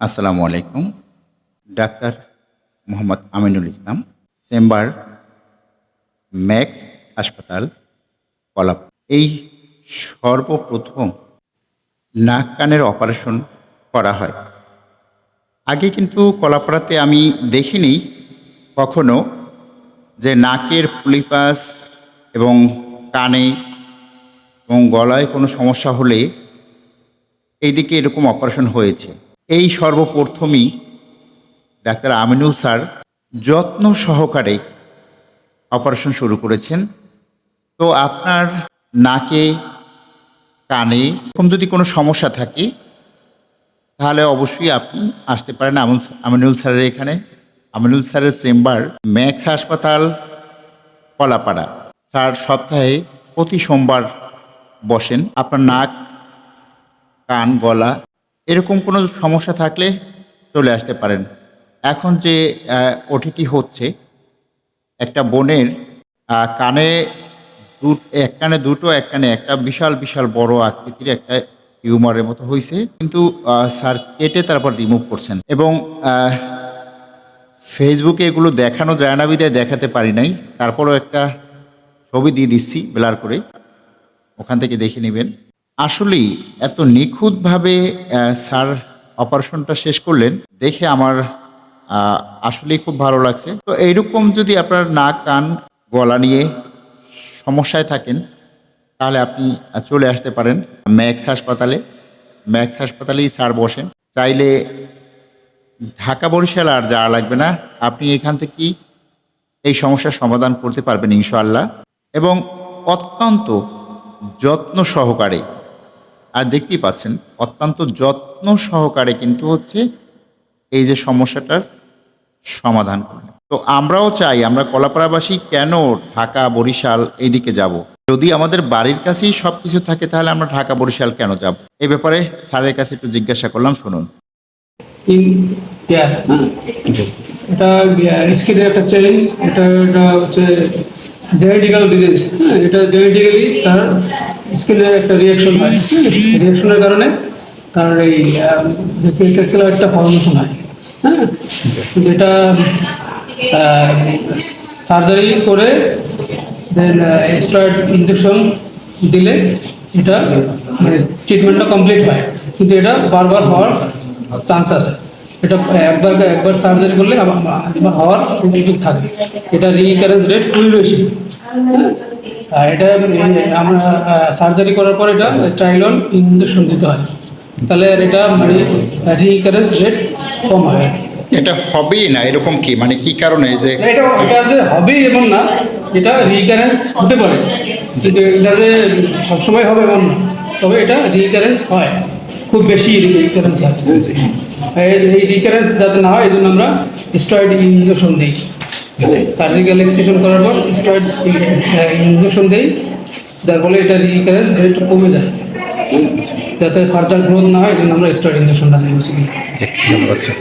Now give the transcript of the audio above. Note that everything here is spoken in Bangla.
আসসালামু আলাইকুম। Doctor Mohammad Aminul Islam, chamber, Max হাসপাতাল, কলাপ। এই সর্বপ্রথম নাক কানের অপারেশন করা হয়। আগে কিন্তু কলাপাড়াতে আমি দেখিনি কখনো যে নাকের পুলিপাস এবং কানে এবং গলায় কোনো সমস্যা হলে এইদিকে এরকম অপারেশন হয়েছে। এই সর্বপ্রথমই ডাক্তার আমিনুল স্যার যত্ন সহকারে অপারেশন শুরু করেছেন। তো আপনার নাকে, কানে এরকম যদি কোনো সমস্যা থাকে, তাহলে অবশ্যই আপনি আসতে পারেন আমিনুল স্যারের এখানে। আমিনুল স্যারের চেম্বার, ম্যাক্স হাসপাতাল, কলাপাড়া। স্যার সপ্তাহে প্রতি সোমবার বসেন। আপনার নাক, কান, গলা এরকম কোনো সমস্যা থাকলে চলে আসতে পারেন। এখন যে ওটিটি হচ্ছে, একটা বোনের কানে দু, এক কানে দুটো, এক কানে একটা বিশাল বিশাল বড় আকৃতির একটা টিউমারের মতো হয়েছে কিন্তু স্যার কেটে তারপর রিমুভ করছেন। এবং ফেসবুকে এগুলো দেখানো যায় না বিদায়, দেখাতে পারি নাই। তারপরও একটা ছবি দিয়ে দিচ্ছি, ব্লার করে। ওখান থেকে দেখে নেবেন। আসলেই এত নিখুঁতভাবে স্যার অপারেশনটা শেষ করলেন, দেখে আমার আসলেই খুব ভালো লাগছে। তো এইরকম যদি আপনার নাক, কান, গলা নিয়ে সমস্যায় থাকেন, তাহলে আপনি চলে আসতে পারেন ম্যাক্স হাসপাতালে। ম্যাক্স হাসপাতালেই স্যার বসেন। চাইলে ঢাকা বরিশাল আর যাওয়া লাগবে না। আপনি এখান থেকেই এই সমস্যার সমাধান করতে পারবেন ইনশাআল্লাহ। এবং অত্যন্ত যত্ন সহকারে আর দেখতেই পাচ্ছেন, অত্যন্ত যত্ন সহকারে কিন্তু হচ্ছে এই যে সমস্যাটার সমাধান করলেন। তো আমরাও চাই, আমরা কলাপাড়াবাসী কেন ঢাকা, বরিশাল এইদিকে যাব? যদি আমাদের বাড়ির কাছেই সব কিছু থাকে, তাহলে আমরা ঢাকা, বরিশাল কেন যাব? এই ব্যাপারে স্যারের কাছে একটু জিজ্ঞাসা করলাম, শুনুন। এটা এটা হচ্ছে জেনেটিক্যাল ডিজিজ এটা জেনেটিক্যালি তার স্কিনের একটা রিয়াকশন হয়। রিয়াকশনের কারণে তার এই একটা ফর্মেশন হয়। হ্যাঁ? যেটা সার্জারি করে দেন স্টার্ট ইনজেকশন দিলে এটা মানে ট্রিটমেন্টটা কমপ্লিট হয়। কিন্তু এটা বারবার হওয়ার চান্স আছে। এটা একবার একবার সার্জারি করলে হওয়ার সুযোগ থাকে এটা রিকারেন্স রেট খুবই বেশি। হ্যাঁ? আর এটা আমরা সার্জারি করার পর এটা ট্রাইলন ইঞ্জেকশন দিতে হয়। তাহলে আর এটা মানে রিকারেন্স রেট কম হয়। এটা হবেই না? এরকম কি? মানে কি কারণে যে এটা এটা যে হবে এবং না এটা রিকারেন্স হতে পারে। এটা যে সবসময় হবে এমন না। তবে এটা রিকারেন্স হয়। খুব বেশি রিকারেন্স হয় এই- রিকারেন্স যাতে না হয় এই জন্য আমরা স্টয়েড ইঞ্জেকশন দিই। সার্জিক্যাল এক্সিশন করার পর স্টয়েড ইঞ্জেকশন দিই। যার ফলে এটা রিকারেন্স রেট কমে যায়। যাতে ফার্দার গ্রোথ না হয় এই জন্য আমরা স্টয়েড ইঞ্জেকশনটা নিয়ে বসি। ধন্যবাদ স্যার